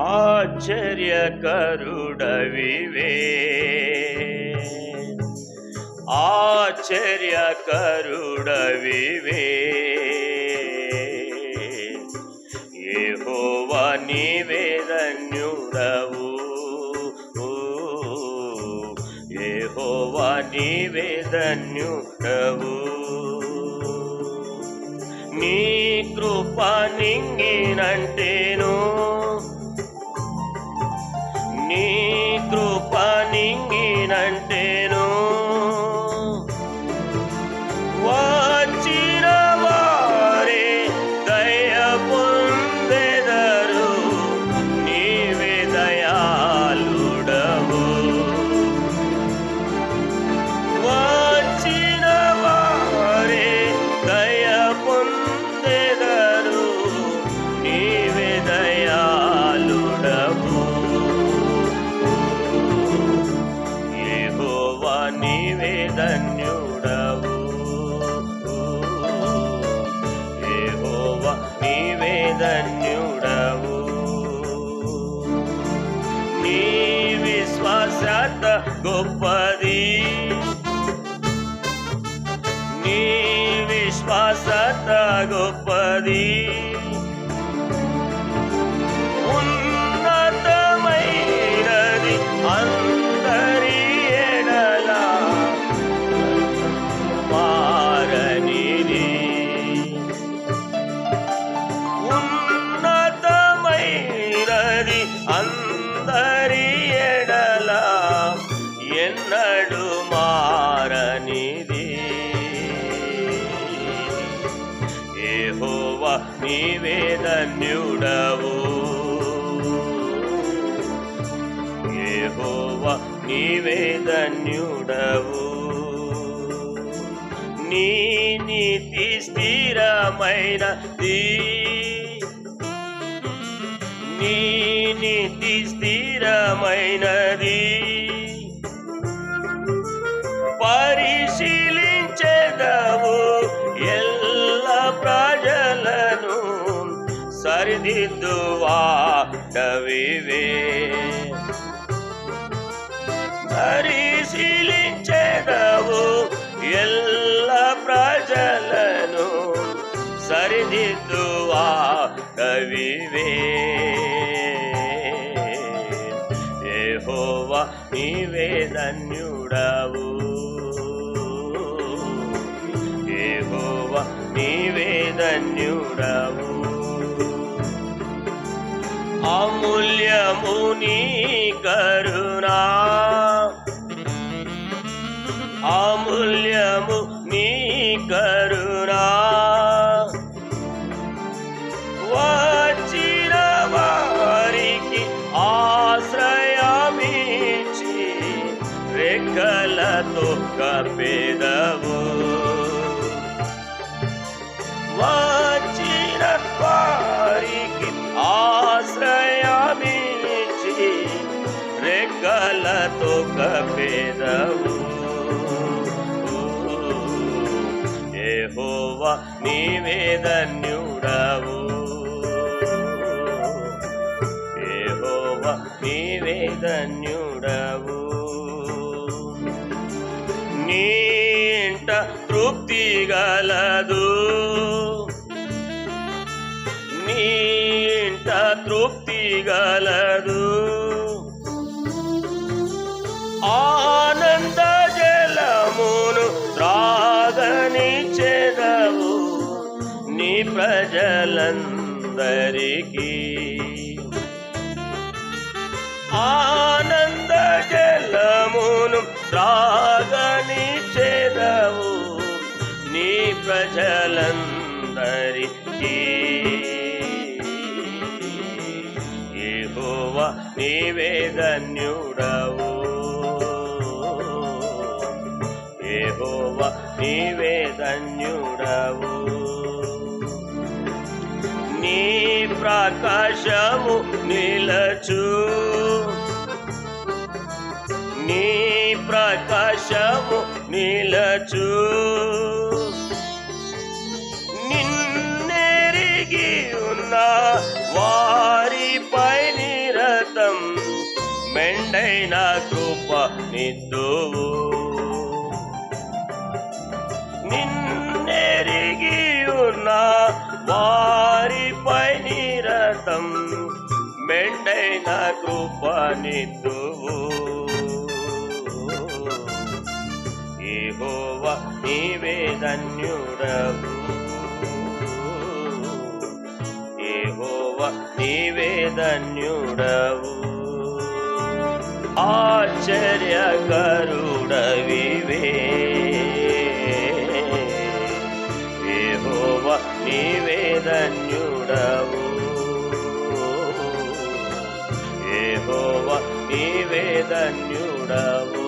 ఆశ్చర్యకరుడవివే. ఆశ్చర్యకరుడవివే. యెహోవా నివేదన్యుడవు యెహోవా నివేదన్యుడవు నీ కృప నింగినంటే నీవే ధన్యుడవు. యెహోవా నీవే ధన్యుడవు. నీ విశ్వాసత గొప్పది ఎన్నడు మారనిది. ఏహోవా నీవేదన్యుడవు ఏహోవ నీవేదన్యుడవు నీ నీతి స్థిరమైనది. నీ నీతి స్థిరమైనది. సరిదిద్దువాడవివే పరిశీలించెదవు ఎల్ల ప్రజలను సరిదిద్దువాడవివే ఏహోవా నీవే ధన్యుడవు. యెహోవా నీవే ధన్యుడవు. నీ కరుణా. అమూల్యము నీ కరుణా. వచ్చిన వారికి ఆశ్రయమిచ్చి రెక్కలతో కపెదవు రెక్కలతో కపెదవు యెహోవా నీవే ధన్యుడవు యెహోవా నీవే ధన్యుడవు నీంట తృప్తి గలదు నీంట తృప్తి గలదు ప్రజలందరికీ ఆనంద జలమును రాగని చెదవు నీ ప్రజలందరికీ. యెహోవా నీవే ధన్యుడవు. యెహోవా నీవే ధన్యుడవు. నీ ప్రకాశము నిలచు. నీ ప్రకాశము నిలచు. నిన్నెరిగి ఉన్న వారిపై నిరతం మెండైన కృప నిద్దువు కృప నిద్దువు ఏహోవ నీవే ధన్యుడవు. ఏహోవ నీవే ధన్యుడవు. ఆశ్చర్యకరుడవివే. ఏహోవ నీవే ధన్యుడవు. ఏహోవ నీవే ధన్యుడవు.